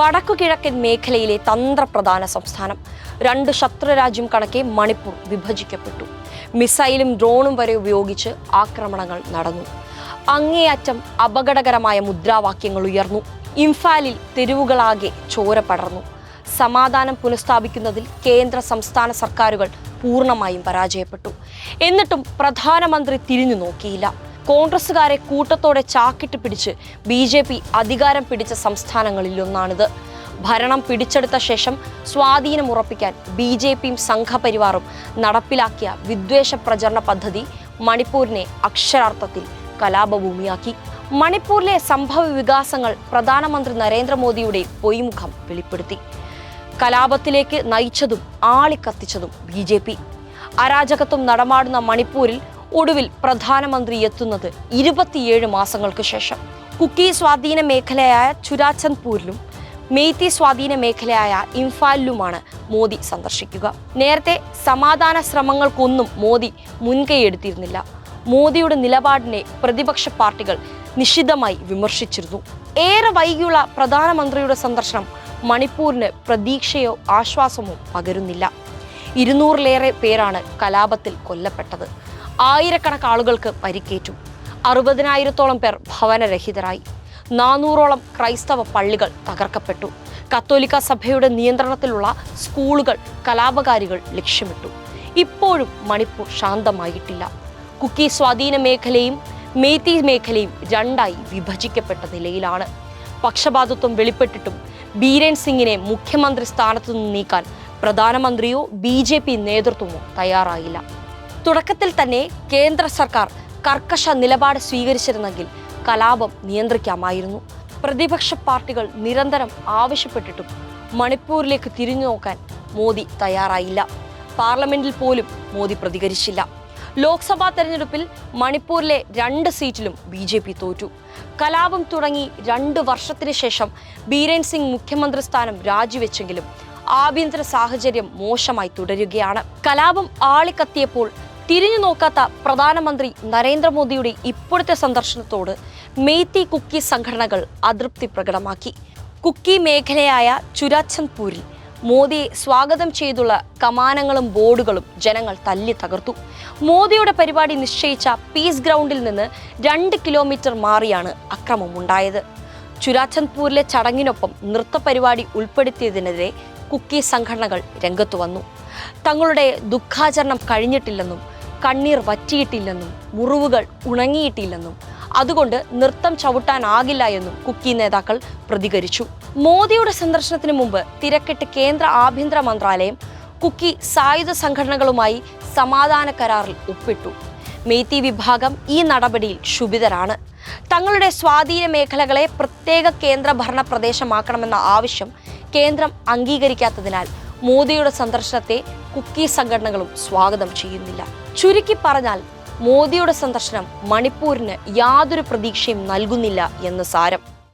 വടക്കു കിഴക്കൻ മേഖലയിലെ തന്ത്രപ്രധാന സംസ്ഥാനം. രണ്ട് ശത്രുരാജ്യം കണക്കെ മണിപ്പൂർ വിഭജിക്കപ്പെട്ടു. മിസൈലും ഡ്രോണും വരെ ഉപയോഗിച്ച് ആക്രമണങ്ങൾ നടന്നു. അങ്ങേയറ്റം അപകടകരമായ മുദ്രാവാക്യങ്ങൾ ഉയർന്നു. ഇംഫാലിൽ തെരുവുകളാകെ ചോര പടർന്നു. സമാധാനം പുനഃസ്ഥാപിക്കുന്നതിൽ കേന്ദ്ര സംസ്ഥാന സർക്കാരുകൾ പൂർണമായും പരാജയപ്പെട്ടു. എന്നിട്ടും പ്രധാനമന്ത്രി തിരിഞ്ഞു നോക്കിയില്ല. കോൺഗ്രസുകാരെ കൂട്ടത്തോടെ ചാക്കിട്ട് പിടിച്ച് ബി ജെ പി അധികാരം പിടിച്ച സംസ്ഥാനങ്ങളിലൊന്നാണിത്. ഭരണം പിടിച്ചെടുത്ത ശേഷം സ്വാധീനം ഉറപ്പിക്കാൻ ബി ജെ പിയും സംഘപരിവാറും നടപ്പിലാക്കിയ വിദ്വേഷ പ്രചരണ പദ്ധതി മണിപ്പൂരിനെ അക്ഷരാർത്ഥത്തിൽ കലാപഭൂമിയാക്കി. മണിപ്പൂരിലെ സംഭവ വികാസങ്ങൾ പ്രധാനമന്ത്രി നരേന്ദ്രമോദിയുടെ പൊയ്മുഖം വെളിപ്പെടുത്തി. കലാപത്തിലേക്ക് നയിച്ചതും ആളിക്കത്തിച്ചതും ബി ജെ പി. അരാജകത്വം നടമാടുന്ന മണിപ്പൂരിൽ ഒടുവിൽ പ്രധാനമന്ത്രി എത്തുന്നത് ഇരുപത്തിയേഴ് മാസങ്ങൾക്ക് ശേഷം. കുക്കി സ്വാധീന മേഖലയായ ചുരാചന്ദ്പൂരിലും മെയ്ത്തി സ്വാധീന മേഖലയായ ഇംഫാലിലുമാണ് മോദി സന്ദർശിക്കുക. നേരത്തെ സമാധാന ശ്രമങ്ങൾക്കൊന്നും മോദി മുൻകൈയെടുത്തിരുന്നില്ല. മോദിയുടെ നിലപാടിനെ പ്രതിപക്ഷ പാർട്ടികൾ നിശിതമായി വിമർശിച്ചിരുന്നു. ഏറെ വൈകിയുള്ള പ്രധാനമന്ത്രിയുടെ സന്ദർശനം മണിപ്പൂരിന് പ്രതീക്ഷയോ ആശ്വാസമോ പകരുന്നില്ല. ഇരുന്നൂറിലേറെ പേരാണ് കലാപത്തിൽ കൊല്ലപ്പെട്ടത്. ആയിരക്കണക്ക് ആളുകൾക്ക് പരിക്കേറ്റു. അറുപതിനായിരത്തോളം പേർ ഭവനരഹിതരായി. നാനൂറോളം ക്രൈസ്തവ പള്ളികൾ തകർക്കപ്പെട്ടു. കത്തോലിക്ക സഭയുടെ നിയന്ത്രണത്തിലുള്ള സ്കൂളുകൾ കലാപകാരികൾ ലക്ഷ്യമിട്ടു. ഇപ്പോഴും മണിപ്പൂർ ശാന്തമായിട്ടില്ല. കുക്കി സ്വാധീന മേഖലയും മേത്തി മേഖലയും രണ്ടായി വിഭജിക്കപ്പെട്ട നിലയിലാണ്. പക്ഷപാതത്വം വെളിപ്പെട്ടിട്ടും ബീരൻ സിംഗിനെ മുഖ്യമന്ത്രി സ്ഥാനത്തു നിന്ന് നീക്കാൻ പ്രധാനമന്ത്രിയോ ബി നേതൃത്വമോ തയ്യാറായില്ല. തുടക്കത്തിൽ തന്നെ കേന്ദ്ര സർക്കാർ കർക്കശ നിലപാട് സ്വീകരിച്ചിരുന്നെങ്കിൽ കലാപം നിയന്ത്രിക്കാമായിരുന്നു. പ്രതിപക്ഷ പാർട്ടികൾ നിരന്തരം ആവശ്യപ്പെട്ടിട്ടും മണിപ്പൂരിലേക്ക് തിരിഞ്ഞു നോക്കാൻ മോദി തയ്യാറായില്ല. പാർലമെന്റിൽ പോലും മോദി പ്രതികരിച്ചില്ല. ലോക്സഭാ തെരഞ്ഞെടുപ്പിൽ മണിപ്പൂരിലെ രണ്ട് സീറ്റിലും ബി ജെ പി തോറ്റു. കലാപം തുടങ്ങി രണ്ട് വർഷത്തിന് ശേഷം ബീരേൻ സിംഗ് മുഖ്യമന്ത്രി സ്ഥാനം രാജിവെച്ചെങ്കിലും ആഭ്യന്തര സാഹചര്യം മോശമായി തുടരുകയാണ്. കലാപം ആളിക്കത്തിയപ്പോൾ തിരിഞ്ഞു നോക്കാത്ത പ്രധാനമന്ത്രി നരേന്ദ്രമോദിയുടെ ഇപ്പോഴത്തെ സന്ദർശനത്തോട് മെയ്ത്തി കുക്കി സംഘടനകൾ അതൃപ്തി പ്രകടമാക്കി. കുക്കി മേഖലയായ ചുരാച്ചന്ദ്പൂരിൽ മോദിയെ സ്വാഗതം ചെയ്തുള്ള കമാനങ്ങളും ബോർഡുകളും ജനങ്ങൾ തല്ലി തകർത്തു. മോദിയുടെ പരിപാടി നിശ്ചയിച്ച പീസ് ഗ്രൗണ്ടിൽ നിന്ന് രണ്ട് കിലോമീറ്റർ മാറിയാണ് അക്രമമുണ്ടായത്. ചുരാചന്ദ്പൂരിലെ ചടങ്ങിനൊപ്പം നൃത്തപരിപാടി ഉൾപ്പെടുത്തിയതിനെതിരെ കുക്കി സംഘടനകൾ രംഗത്തു വന്നു. തങ്ങളുടെ ദുഃഖാചരണം കഴിഞ്ഞിട്ടില്ലെന്നും കണ്ണീർ വറ്റിയിട്ടില്ലെന്നും മുറിവുകൾ ഉണങ്ങിയിട്ടില്ലെന്നും അതുകൊണ്ട് നൃത്തം ചവിട്ടാനാകില്ല എന്നും കുക്കി നേതാക്കൾ പ്രതികരിച്ചു. മോദിയുടെ സന്ദർശനത്തിന് മുമ്പ് തിരക്കിട്ട് കേന്ദ്ര ആഭ്യന്തര മന്ത്രാലയം കുക്കി സായുധ സംഘടനകളുമായി സമാധാന കരാറിൽ ഒപ്പിട്ടു. മെയ്ത്തി വിഭാഗം ഈ നടപടിയിൽ ക്ഷുഭിതരാണ്. തങ്ങളുടെ സ്വാധീന മേഖലകളെ പ്രത്യേക കേന്ദ്ര ഭരണ പ്രദേശമാക്കണമെന്ന ആവശ്യം കേന്ദ്രം അംഗീകരിക്കാത്തതിനാൽ മോദിയുടെ സന്ദർശനത്തെ കുക്കി സംഘടനകളും സ്വാഗതം ചെയ്യുന്നില്ല. ചുരുക്കി പറഞ്ഞാൽ മോദിയുടെ സന്ദർശനം മണിപ്പൂരിന് യാതൊരു പ്രതീക്ഷയും നൽകുന്നില്ല എന്ന് സാരം.